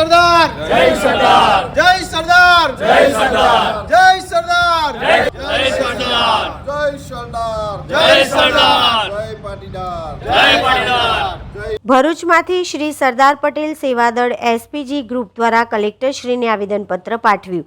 સરદાર. જય સરદાર. જય સરદાર. જય સરદાર. જય સરદાર. જય સરદાર. જય સરદાર. જય પાટીદાર. જય પાટીદાર. ભરૂચમાંથી શ્રી સરદાર પટેલ સેવાદળ એસપીજી ગ્રુપ દ્વારા કલેક્ટરશ્રીને આવેદનપત્ર પાઠવ્યું.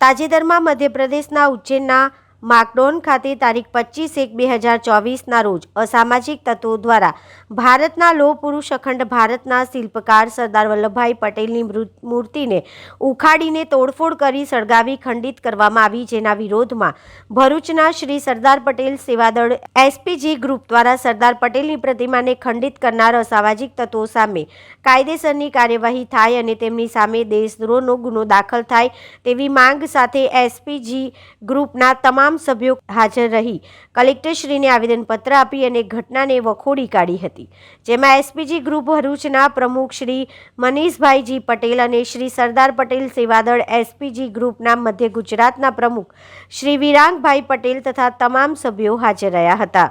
તાજેતરમાં મધ્યપ્રદેશના ઉજ્જૈનના માકડોન ખાતે તારીખ પચીસ એક બે હજાર ચોવીસના રોજ અસામાજિક તત્વો દ્વારા ભારતના લોહ પુરુષ અખંડ ભારતના શિલ્પકાર સરદાર વલ્લભભાઈ પટેલની મૂર્તિને ઉખાડીને તોડફોડ કરી સળગાવી ખંડિત કરવામાં આવી, જેના વિરોધમાં ભરૂચના શ્રી સરદાર પટેલ સેવાદળ એસપીજી ગ્રુપ દ્વારા સરદાર પટેલની પ્રતિમાને ખંડિત કરનાર અસામાજિક તત્વો સામે કાયદેસરની કાર્યવાહી થાય અને તેમની સામે દેશદ્રોહનો ગુનો દાખલ થાય તેવી માંગ સાથે એસપીજી ગ્રુપના તમામ સભ્યો હાજર રહી કલેક્ટરશ્રીને આવેદનપત્ર આપી અને ઘટનાને વખોડી કાઢી હતી. જેમાં એસપીજી ગ્રુપ ભરૂચના પ્રમુખ શ્રી મનીષભાઈજી પટેલ અને શ્રી સરદાર પટેલ સેવાદળ એસપીજી ગ્રુપના મધ્ય ગુજરાતના પ્રમુખ શ્રી વિરાંગભાઈ પટેલ તથા તમામ સભ્યો હાજર રહ્યા હતા.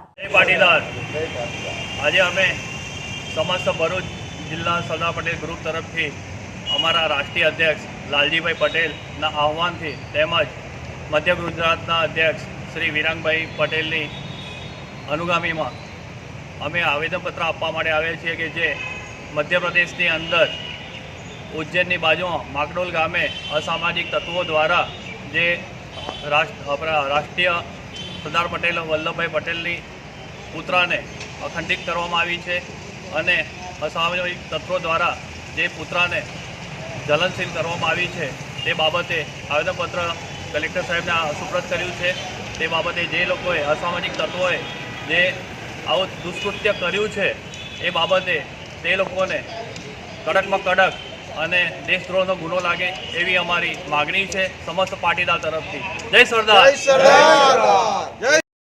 આજે અમે સમસ્ત ભરૂચ જિલ્લા સરદાર પટેલ ગ્રુપ તરફથી અમારા રાષ્ટ્રીય અધ્યક્ષ લાલજીભાઈ પટેલના આહવાનથી તેમજ મધ્ય ગુજરાતના અધ્યક્ષ શ્રી વિરાંગભાઈ પટેલની અનુગામીમાં અમે આવેદનપત્ર આપવા માટે આવ્યા છીએ કે જે મધ્યપ્રદેશની અંદર ઉજ્જૈનની બાજુમાં માકડોલ ગામે અસામાજિક તત્વો દ્વારા જે રાષ્ટ્રીય સરદાર પટેલ, વલ્લભભાઈ પટેલની પુત્રાને અખંડિત કરવામાં આવી છે અને અસામાજિક તત્વો દ્વારા જે પુત્રાને જલનશીલ કરવામાં આવી છે તે બાબતે આવેદનપત્ર કલેક્ટર સાહેબને સુપ્રત કર્યું છે. તે બાબતે જે લોકોએ અસામાજિક તત્વોએ જે આવું દુષ્કૃત્ય કર્યું છે, એ બાબતે તે લોકોને કડકમાં કડક અને દેશદ્રોહનો ગુનો લાગે એવી અમારી માગણી છે સમસ્ત પાટીદાર તરફથી. જય સરદાર.